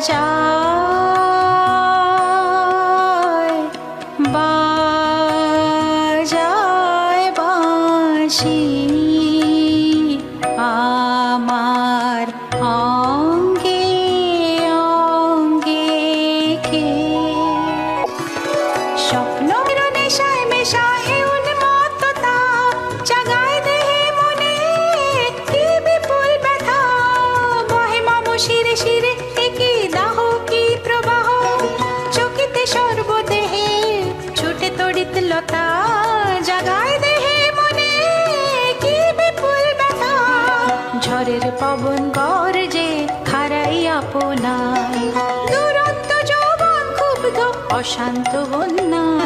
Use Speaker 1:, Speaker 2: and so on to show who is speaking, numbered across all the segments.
Speaker 1: 家。অশান্ত বন্যায়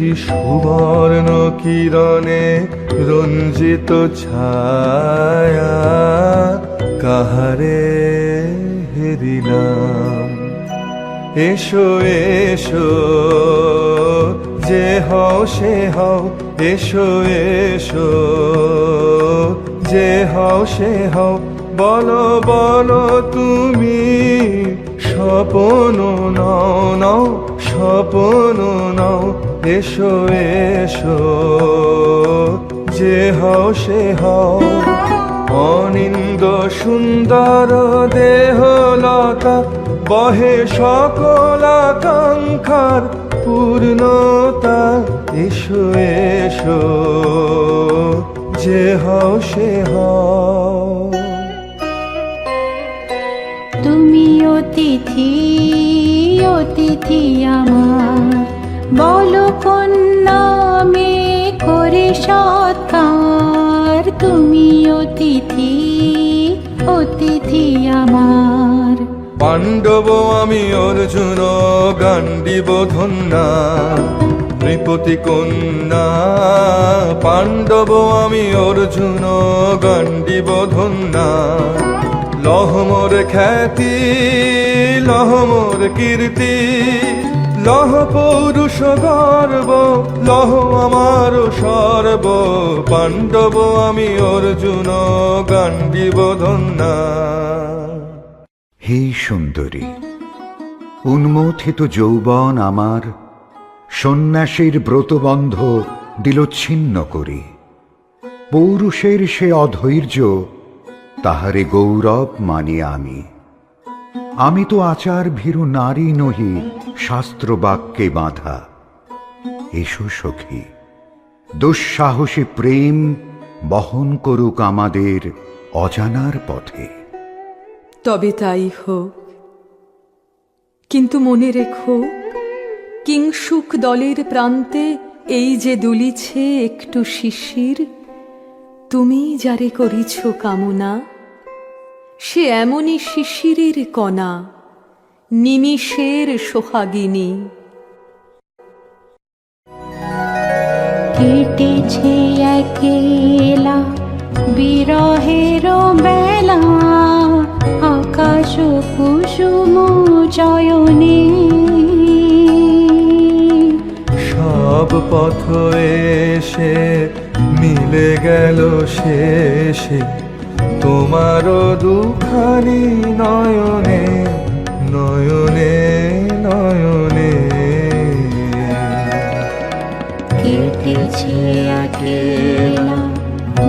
Speaker 1: কি
Speaker 2: সুবর্ণ কিরণে রঞ্জিত ছায়া, কাহারে হেরিলাম এসো এসো, যে হও, সে হও, এসো এসো, যে হও, সে হও, বলো বলো তুমি স্বপন নাও নাও, স্বপন নাও এসো এসো, যে হও, সে হও। অনিন্দ সুন্দর দেহলতা বহে সকল আকাঙ্ক্ষার পূর্ণতা। এসো এসো, যে হও, সে হও।
Speaker 1: তুমি অতিথি অতিথি আমার। বলো কোন নামে করে সৎকার। তুমি অতিথি অতিথি আমার।
Speaker 2: পাণ্ডব, আমি অর্জুন গান্ডিব ধন্যা। নৃপতি কন্যা, পাণ্ডব, আমি অর্জুন গান্ডিব ধন্যা। লহমর খ্যাতি, লহমর কীর্তি লহ পৌরুষ গর্ব, লহ আমার সর্ব। পাণ্ডব, আমি অর্জুন গান্ডিব ধন্যা
Speaker 3: হে সুন্দরী, উন্মথিত যৌবন আমার, সন্ন্যাসীর ব্রতবন্ধ দিল ছিন্ন করি। পৌরুষের সে অধৈর্য, তাহারে গৌরব মানি আমি। আমি তো আচার ভীরু নারী নহি শাস্ত্র বাক্যে বাঁধা। এসো সখী, দুঃসাহসী প্রেম বহন করুক আমাদের অজানার পথে।
Speaker 4: তবে তাই হোক, কিন্তু মনে রেখো কিংসুক দলের প্রান্তে এই যে দুলিছে একটু শিশির, তুমি যারে করিছ কামনা সে এমনই শিশিরের কণা নিমিষের সোহাগিনী।
Speaker 1: কেটেছে একেলা বিরহের বেলা আকাশ কুসুম চয়নে
Speaker 2: সব পথ এসে মিলে গেল শেষে তোমার দুখানি নয়নে নয়নে নয়নে।
Speaker 1: কেটেছে আকেলা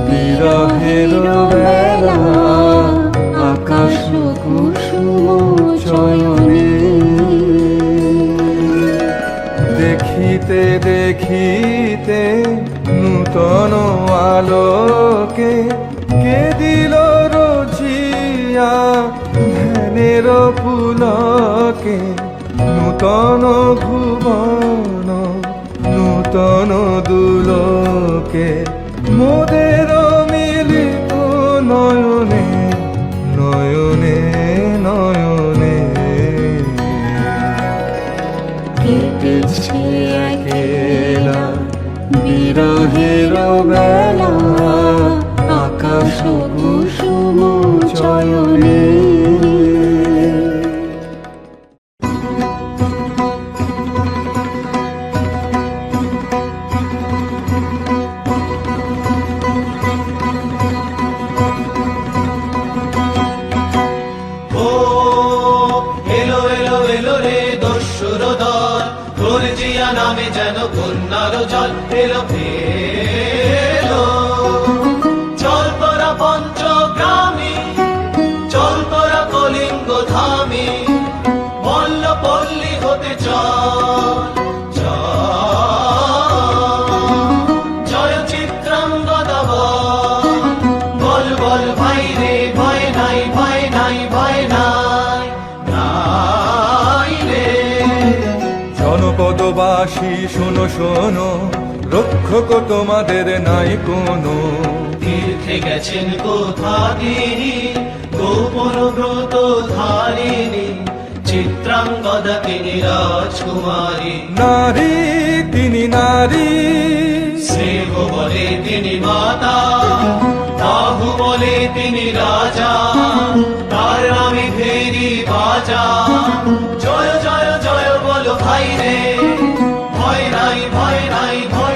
Speaker 2: বিরহের বেলা।
Speaker 5: জল এলো এলো
Speaker 2: জনপদবাসী শোনো শোনো রক্ষক তোমাদের নাই কোনো।
Speaker 5: তীর্থে গেছেন কোথাদিনী গোপন ব্রত ধারিণী চিত্রাঙ্গদা তিনি রাজকুমারী
Speaker 2: নারী তিনি নারী।
Speaker 5: স্নেহ বলে তিনি মাতা বাহু বলে তিনি রাজা তার নামে ফেরি বাজা। জয় জয় জয় বলো ভাই রে ভয় নাই ভয় নাই ভয়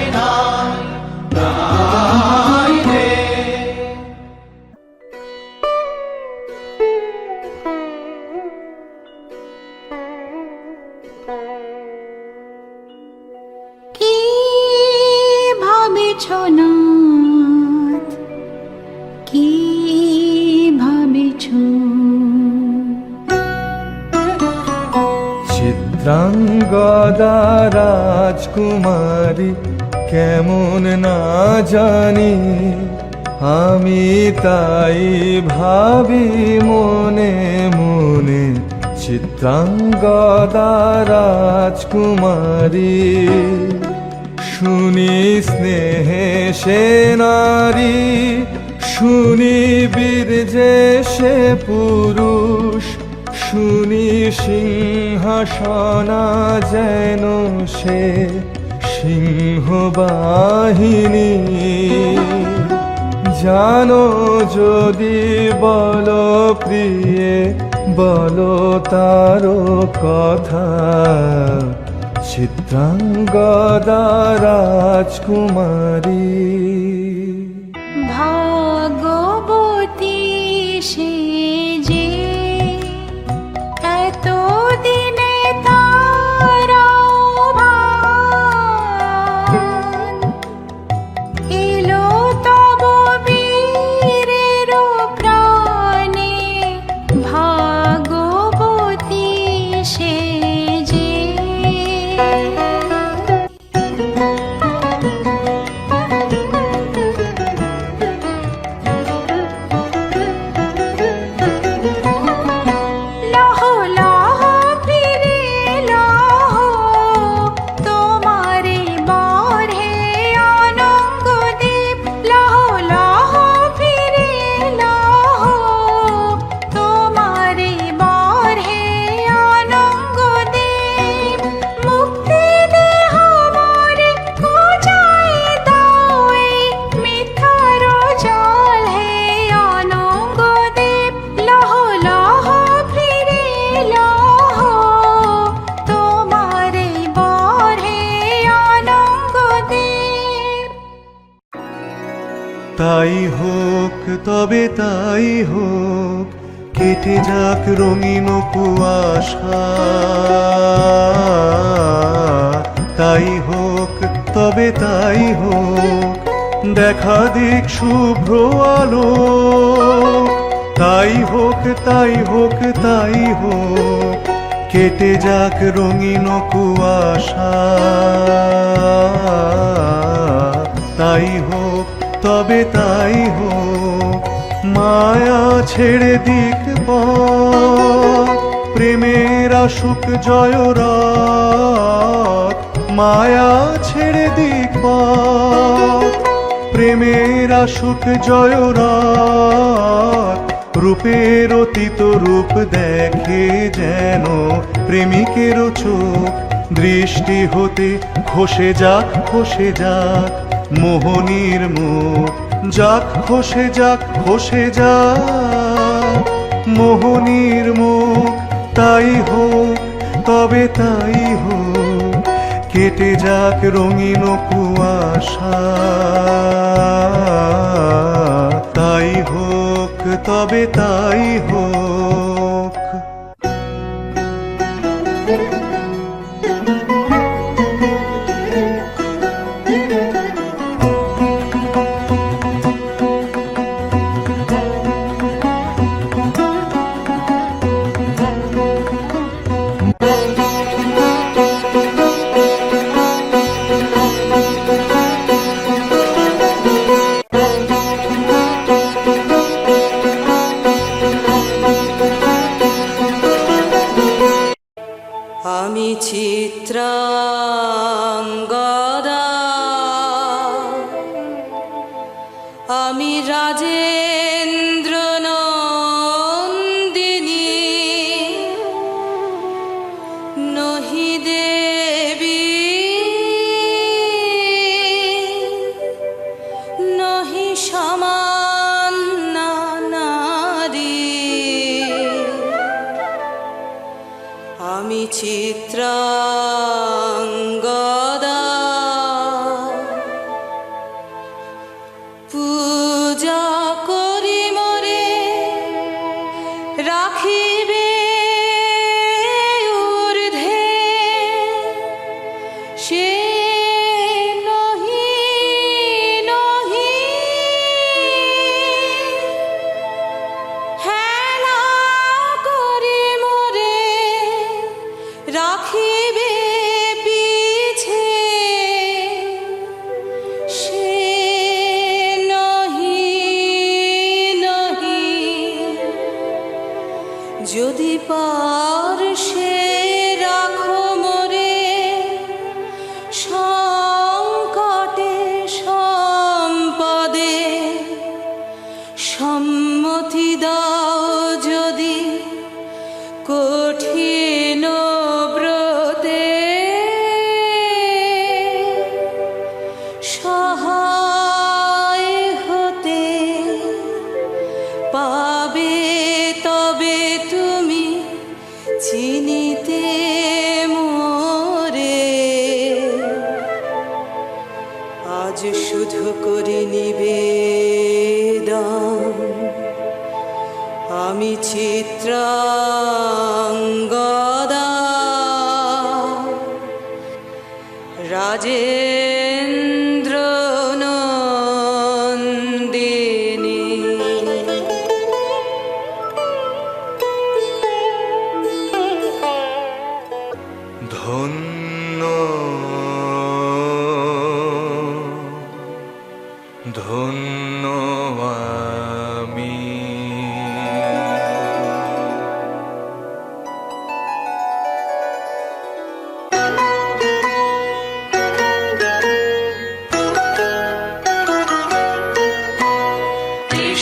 Speaker 2: চিত্রাঙ্গদা রাজকুমারী, কেমন না জানি। আমি তাই ভাবি মনে মনে, চিত্রাঙ্গদা রাজকুমারী। শুনি স্নেহে সে নারী, শুনি বীর যে সে পুরুষ। শুনি সিংহাসনা যেন সে সিংহবাহিনী। জানো যদি বলো প্রিয়ে, বলো তারও কথা। চিত্রাঙ্গদা রাজকুমারী।
Speaker 1: ভাগবতী সে
Speaker 6: তাই হোক, তবে তাই হোক, কেটে যাক রঙিন কুয়াশা। তাই হোক, তবে তাই হোক, দেখা দিক শুভ্র আলো। তাই হোক তাই হোক তাই হোক, কেটে যাক রঙিন কুয়াশা। তবে তাই হো মায়া ছেড়ে দিক প্রেমের আসুক জয় রাত মায়া ছেড়ে দিক। প্রেমের আসুক জয় রাত রূপের অতীত রূপ দেখে যেন প্রেমিকেরও চোখ দৃষ্টি হতে খসে যাক খসে যাক মোহনীর মুখ। যাক খসে যাক খসে যাক। মোহনীর মুখ, তাই হোক, তবে তাই হোক। কেটে যাক রঙিন কুয়াশা। তাই হোক, তবে তাই হোক।
Speaker 7: আমি আমি রাজেন্দ্র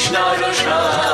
Speaker 6: Krishna Roshana